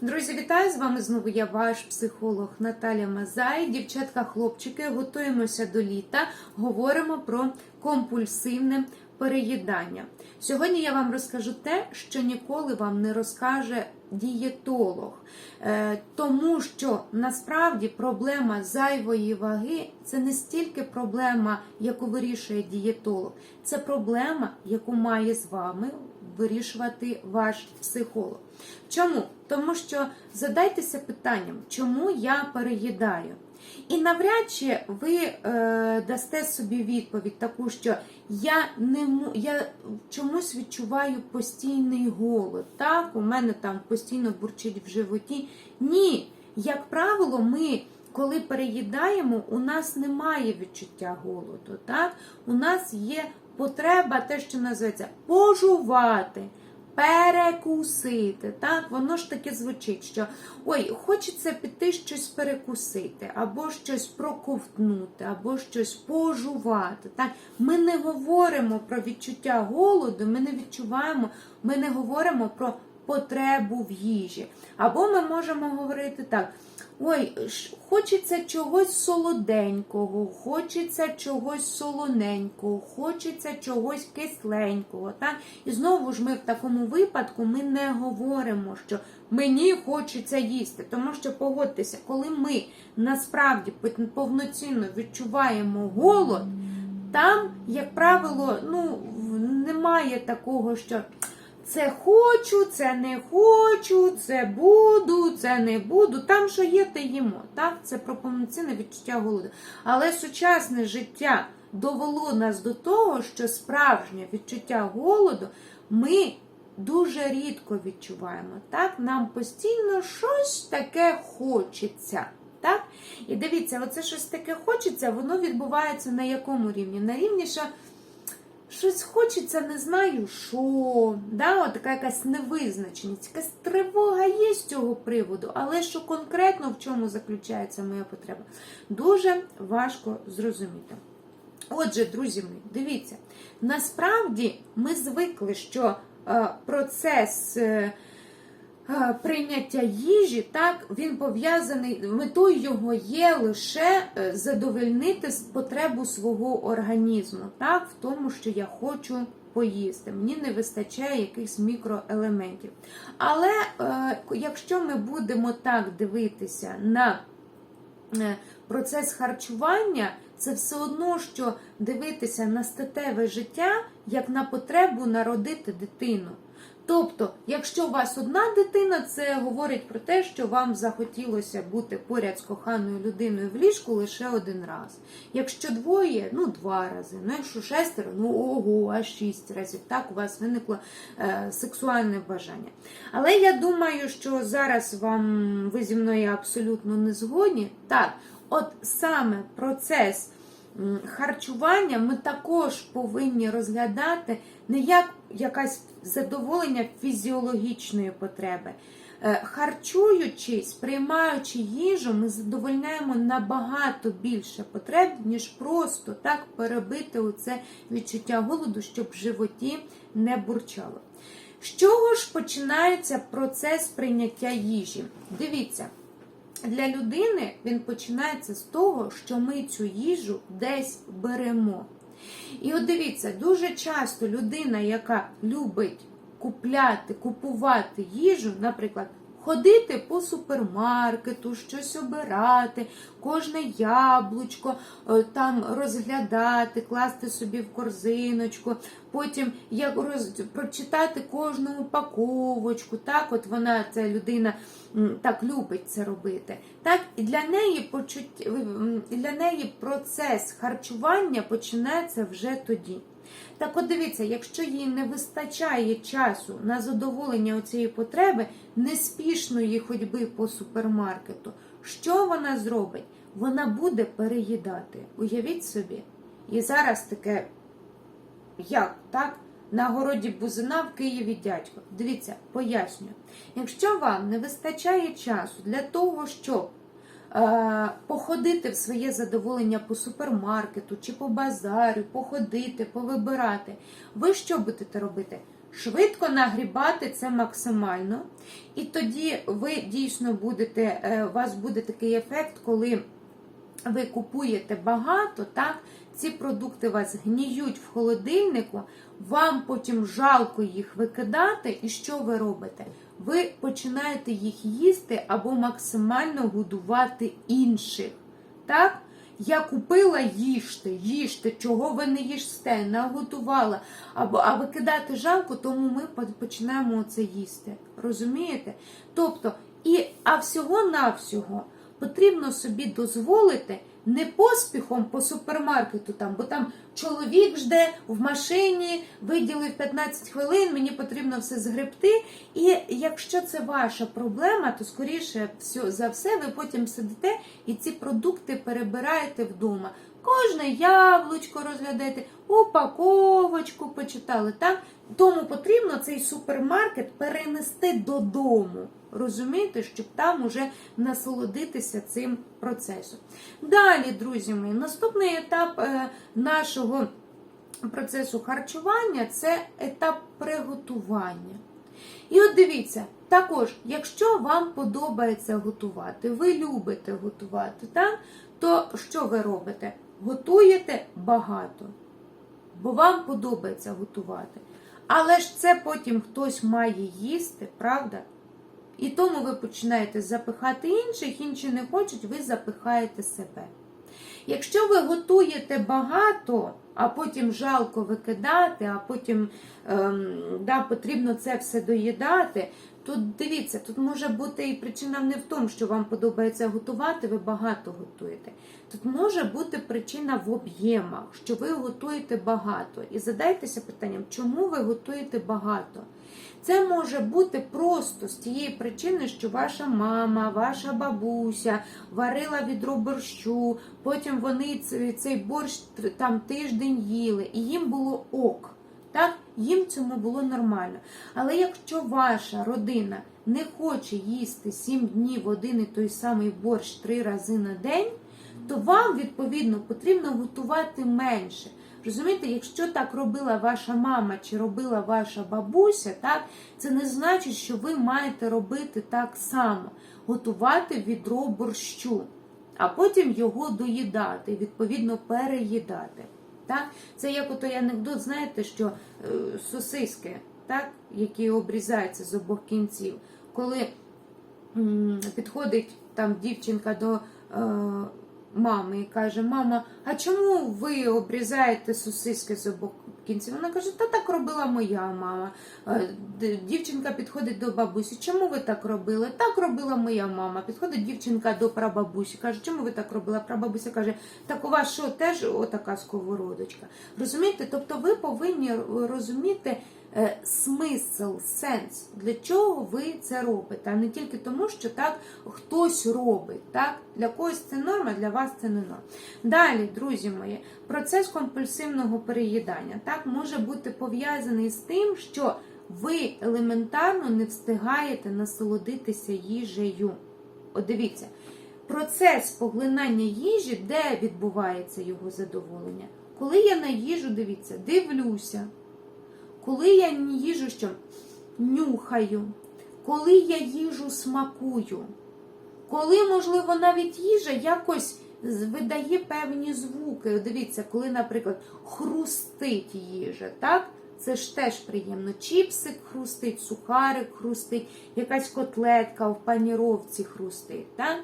Друзі, вітаю з вами знову. Я ваш психолог Наталя Мазай. Дівчатка, хлопчики, готуємося до літа. Говоримо про компульсивне переїдання. Сьогодні я вам розкажу те, що ніколи вам не розкаже дієтолог, Е, тому що насправді проблема зайвої ваги це не стільки проблема, яку вирішує дієтолог, це проблема, яку має з вами вирішувати ваш психолог. Чому? Тому що задайтеся питанням, чому я переїдаю? І навряд чи ви е, дасте собі відповідь таку, що я не я чомусь відчуваю постійний голод. Так, у мене там постійно бурчить в животі. Ні, як правило, ми. Коли переїдаємо, у нас немає відчуття голоду. Так? У нас є потреба, те, що називається пожувати, перекусити. Так? Воно ж таке звучить, що ой, хочеться піти щось перекусити, або щось проковтнути, або щось пожувати. Так? Ми не говоримо про відчуття голоду, ми не відчуваємо, ми не говоримо про потребу в їжі. Або ми можемо говорити так. Ой, хочеться чогось солоденького, хочеться чогось солоненького, хочеться чогось кисленького. Так? І знову ж ми в такому випадку ми не говоримо, що мені хочеться їсти. Тому що погодьтеся, коли ми насправді повноцінно відчуваємо голод, там, як правило, ну, немає такого, що це хочу, це не хочу, це буду, це не буду. Там, що є, те їмо. Так? Це про повноцінне відчуття голоду. Але сучасне життя довело нас до того, що справжнє відчуття голоду ми дуже рідко відчуваємо. Так? Нам постійно щось таке хочеться. Так? І дивіться, оце щось таке хочеться, воно відбувається на якому рівні? На рівні, що щось хочеться, не знаю що. Да? От така якась невизначеність, якась тривога є з цього приводу, але що конкретно в чому заключається моя потреба, дуже важко зрозуміти. Отже, друзі мої, дивіться, насправді ми звикли, що е, процес. е, Прийняття їжі, так, він пов'язаний, метою його є лише е, задовольнити потребу свого організму, так, в тому, що я хочу поїсти. Мені не вистачає якихось мікроелементів. Але е, якщо ми будемо так дивитися на е, процес харчування, це все одно, що дивитися на статеве життя як на потребу народити дитину. Тобто, якщо у вас одна дитина, це говорить про те, що вам захотілося бути поряд з коханою людиною в ліжку лише один раз. Якщо двоє, ну два рази. Ну якщо шестеро, ну ого, аж шість разів. Так у вас виникло е, сексуальне бажання. Але я думаю, що зараз вам ви зі мною абсолютно не згодні. Так, от саме процес харчування ми також повинні розглядати не як якась задоволення фізіологічної потреби. Е, Харчуючись, приймаючи їжу, ми задовольняємо набагато більше потреб, ніж просто так перебити оце відчуття голоду, щоб в животі не бурчало. З чого ж починається процес прийняття їжі? Дивіться, для людини він починається з того, що ми цю їжу десь беремо. І от дивіться, дуже часто людина, яка любить купляти, купувати їжу, наприклад, ходити по супермаркету, щось обирати, кожне яблучко е, там розглядати, класти собі в корзиночку, потім як роз... прочитати кожну упаковочку. Так, от вона, ця людина так любить це робити. Так, і для неї почуть... м, для неї процес харчування починається вже тоді. Так от дивіться, якщо їй не вистачає часу на задоволення цієї потреби, неспішної ходьби по супермаркету, що вона зробить? Вона буде переїдати. Уявіть собі. І зараз таке, як так? На городі бузина в Києві дядько. Дивіться, пояснюю. Якщо вам не вистачає часу для того, щоб е, походити в своє задоволення по супермаркету чи по базарю, походити, повибирати, ви що будете робити? швидко нагрібати це максимально. І тоді ви дійсно будете, е, у вас буде такий ефект, коли ви купуєте багато, так? Ці продукти вас гніють в холодильнику, вам потім жалко їх викидати, і що ви робите? Ви починаєте їх їсти або максимально годувати інших. Так? Я купила їжте, їжте, чого ви не їжте, наготувала. Або, а викидати жалко, тому ми починаємо це їсти. Розумієте? Тобто, і, а всього-навсього потрібно собі дозволити не поспіхом по супермаркету, там, бо там чоловік жде в машині, виділив 15 хвилин, мені потрібно все згребти. І якщо це ваша проблема, то скоріше за все ви потім сидите і ці продукти перебираєте вдома. Кожне яблучко розглядаєте, упаковочку почитали. Так? Тому потрібно цей супермаркет перенести додому. Розумієте, щоб там уже насолодитися цим процесом. Далі, друзі мої, наступний етап е, нашого процесу харчування це етап приготування. І от дивіться, також, якщо вам подобається готувати, ви любите готувати, так? то що ви робите? Готуєте багато, бо вам подобається готувати. Але ж це потім хтось має їсти, правда? І тому ви починаєте запихати інших, інші не хочуть, ви запихаєте себе. Якщо ви готуєте багато, а потім жалко викидати, а потім ем, да, потрібно це все доїдати, то дивіться, тут може бути і причина не в тому, що вам подобається готувати, ви багато готуєте. Тут може бути причина в об'ємах, що ви готуєте багато. І задайтеся питанням, чому ви готуєте багато? Це може бути просто з тієї причини, що ваша мама, ваша бабуся варила відро борщу, потім вони цей борщ там тиждень їли, і їм було ок. Так, їм цьому було нормально. Але якщо ваша родина не хоче їсти 7 днів один і той самий борщ три рази на день, то вам, відповідно, потрібно готувати менше. Розумієте, якщо так робила ваша мама чи робила ваша бабуся, так, це не значить, що ви маєте робити так само, готувати відро борщу, а потім його доїдати, відповідно, переїдати. Так? Це як ото анекдот, знаєте, що е, сосиски, так, які обрізаються з обох кінців, коли м, підходить там дівчинка до е, мами і каже: Мама, а чому ви обрізаєте сосиски з обох кінців? Вона каже, та так робила моя мама. Е, Дівчинка підходить до бабусі. Чому ви так робили? Так робила моя мама. Підходить дівчинка до прабабусі. Каже, чому ви так робила? Прабабуся каже, так у вас що теж отака сковородочка. Розумієте? Тобто ви повинні розуміти е, смисл, сенс, для чого ви це робите, а не тільки тому, що так хтось робить. Так? Для когось це норма, для вас це не норма. Далі, друзі мої, процес компульсивного переїдання так, може бути пов'язаний з тим, що ви елементарно не встигаєте насолодитися їжею. От дивіться, процес поглинання їжі, де відбувається його задоволення? Коли я на їжу, дивіться, дивлюся, коли я їжу що нюхаю, коли я їжу смакую, коли, можливо, навіть їжа якось видає певні звуки. Дивіться, коли, наприклад, хрустить їжа, так? Це ж теж приємно. Чіпсик хрустить, сухарик хрустить, якась котлетка в паніровці хрустить. Так?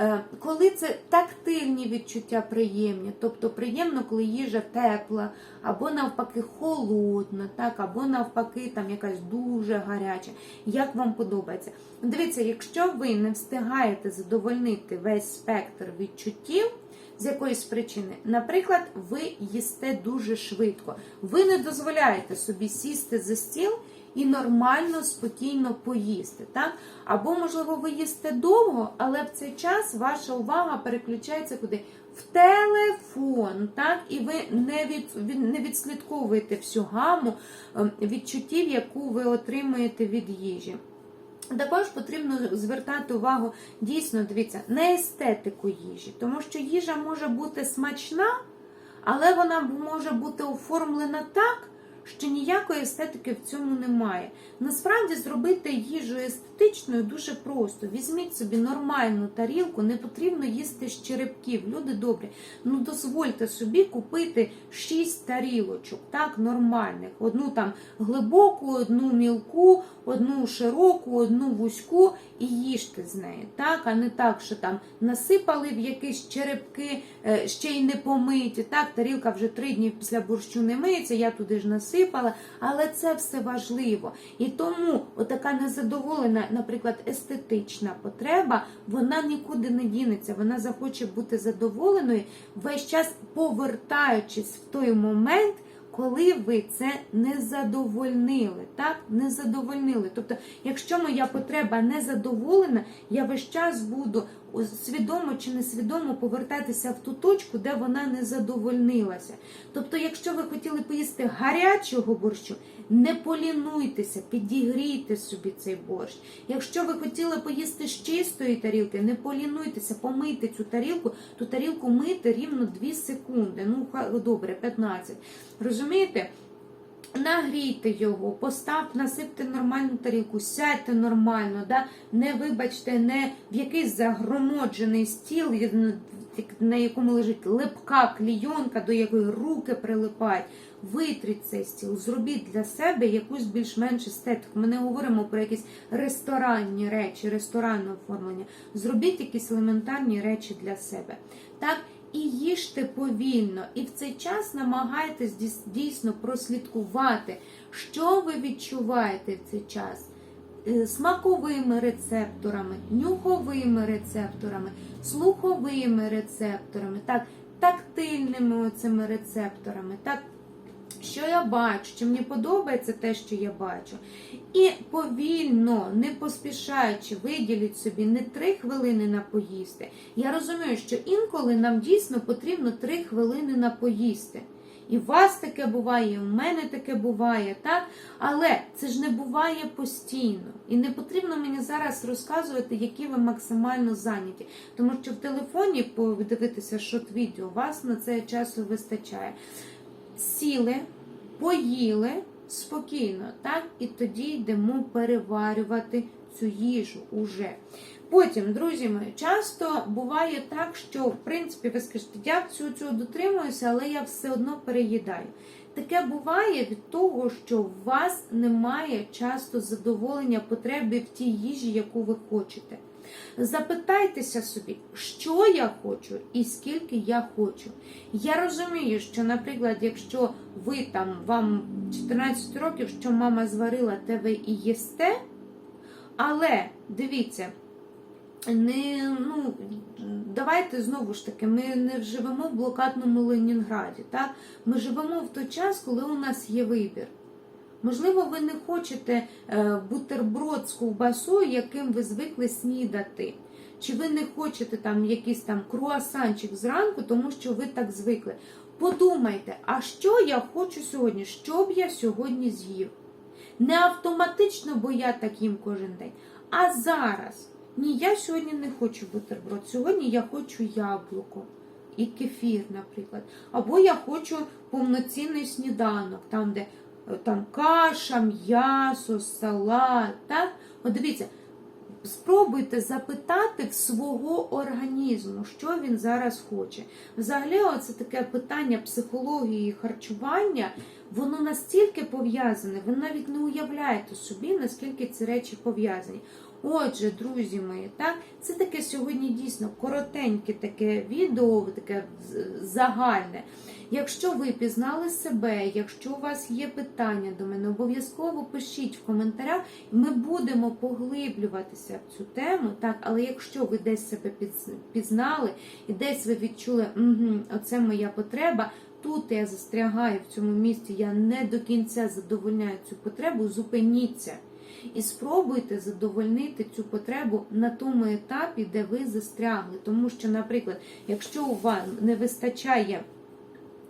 Е, Коли це тактильні відчуття приємні, тобто приємно, коли їжа тепла, або навпаки холодна, так, або навпаки там якась дуже гаряча. Як вам подобається? Дивіться, якщо ви не встигаєте задовольнити весь спектр відчуттів, з якоїсь причини, наприклад, ви їсте дуже швидко, ви не дозволяєте собі сісти за стіл і нормально, спокійно поїсти. Так? Або, можливо, ви їсте довго, але в цей час ваша увага переключається куди? В телефон, так? і ви не, від, не відслідковуєте всю гаму ем, відчуттів, яку ви отримуєте від їжі. Також потрібно звертати увагу дійсно, дивіться, на естетику їжі, тому що їжа може бути смачна, але вона може бути оформлена так, що ніякої естетики в цьому немає. Насправді зробити їжу естетичною дуже просто. Візьміть собі нормальну тарілку, не потрібно їсти з черепків. Люди добрі. Ну дозвольте собі купити 6 тарілочок, так, нормальних. Одну там глибоку, одну мілку, одну широку, одну вузьку і їжте з неї. Так, а не так, що там насипали в якісь черепки, е, ще й не помиті. Так, тарілка вже три дні після борщу не миється, я туди ж насипала, але це все важливо. І тому отака незадоволена, наприклад, естетична потреба, вона нікуди не дінеться. Вона захоче бути задоволеною весь час повертаючись в той момент. Коли ви це не задовольнили, так? Не задовольнили. Тобто, якщо моя потреба не задоволена, я весь час буду свідомо чи несвідомо повертатися в ту точку, де вона не задовольнилася. Тобто, якщо ви хотіли поїсти гарячого борщу, не полінуйтеся, підігрійте собі цей борщ. Якщо ви хотіли поїсти з чистої тарілки, не полінуйтеся, помийте цю тарілку, ту тарілку мити рівно 2 секунди. Ну, добре, 15. Розумієте? Нагрійте його, поставте, насипте нормальну тарілку, сядьте нормально, да? не вибачте, не в якийсь загромоджений стіл, на якому лежить липка клійонка, до якої руки прилипають. Витріть цей стіл, зробіть для себе якусь більш-менш естетику. Ми не говоримо про якісь ресторанні речі, ресторанне оформлення. Зробіть якісь елементарні речі для себе. Так? І їжте повільно, і в цей час намагайтесь дійсно прослідкувати, що ви відчуваєте в цей час. Е, Смаковими рецепторами, нюховими рецепторами, слуховими рецепторами, так, тактильними оцими рецепторами, так, що я бачу, чи мені подобається те, що я бачу. І повільно, не поспішаючи, виділіть собі не три хвилини на поїсти. Я розумію, що інколи нам дійсно потрібно три хвилини на поїсти. І у вас таке буває, і у мене таке буває, так? Але це ж не буває постійно. І не потрібно мені зараз розказувати, які ви максимально зайняті. Тому що в телефоні подивитися шот відео, у вас на це часу вистачає. Сіли, поїли спокійно, так? І тоді йдемо переварювати цю їжу уже. Потім, друзі мої, часто буває так, що в принципі ви скажете, я всього цього дотримуюся, але я все одно переїдаю. Таке буває від того, що у вас немає часто задоволення потреби в тій їжі, яку ви хочете. Запитайтеся собі, що я хочу і скільки я хочу. Я розумію, що, наприклад, якщо ви там вам 14 років, що мама зварила, те ви і їсте. Але дивіться, не, ну, давайте знову ж таки, ми не живемо в блокадному Ленінграді. Так? Ми живемо в той час, коли у нас є вибір. Можливо, ви не хочете е, бутерброд з ковбасою, яким ви звикли снідати. Чи ви не хочете там якийсь там круасанчик зранку, тому що ви так звикли. Подумайте, а що я хочу сьогодні? Що б я сьогодні з'їв? Не автоматично, бо я так їм кожен день. А зараз. Ні, я сьогодні не хочу бутерброд. Сьогодні я хочу яблуко і кефір, наприклад. Або я хочу повноцінний сніданок, там, де е, там каша, м'ясо, салат. Так? От дивіться, спробуйте запитати в свого організму, що він зараз хоче. Взагалі, це таке питання психології і харчування, воно настільки пов'язане, ви навіть не уявляєте собі, наскільки ці речі пов'язані. Отже, друзі мої, так, це таке сьогодні дійсно коротеньке таке відео, таке загальне. Якщо ви пізнали себе, якщо у вас є питання до мене, обов'язково пишіть в коментарях. Ми будемо поглиблюватися в цю тему, так, але якщо ви десь себе пізнали і десь ви відчули, угу, оце моя потреба. Тут я застрягаю в цьому місці, я не до кінця задовольняю цю потребу, зупиніться. І спробуйте задовольнити цю потребу на тому етапі, де ви застрягли. Тому що, наприклад, якщо у вас не вистачає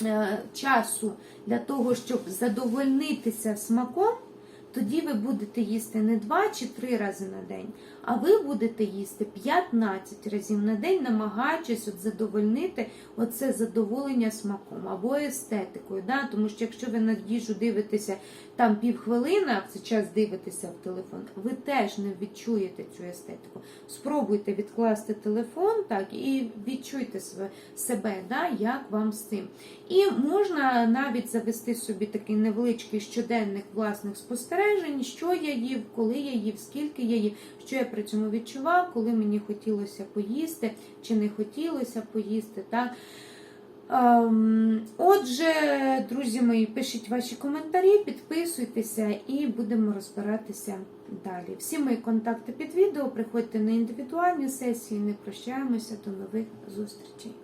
е, часу для того, щоб задовольнитися смаком, тоді ви будете їсти не два чи три рази на день, А ви будете їсти 15 разів на день, намагаючись от задовольнити оце задоволення смаком або естетикою. Да? Тому що якщо ви на їжу дивитеся там півхвилини, а в цей час дивитеся в телефон, ви теж не відчуєте цю естетику. Спробуйте відкласти телефон так і відчуйте себе да, як вам з цим. І можна навіть завести собі такий невеличкий щоденник власних спостережень, що я їв, коли я їв, скільки я їв, що я при цьому відчував, коли мені хотілося поїсти чи не хотілося поїсти. Так? Ем, Отже, друзі мої, пишіть ваші коментарі, підписуйтеся і будемо розбиратися далі. Всі мої контакти під відео. Приходьте на індивідуальні сесії. Не прощаємося. До нових зустрічей.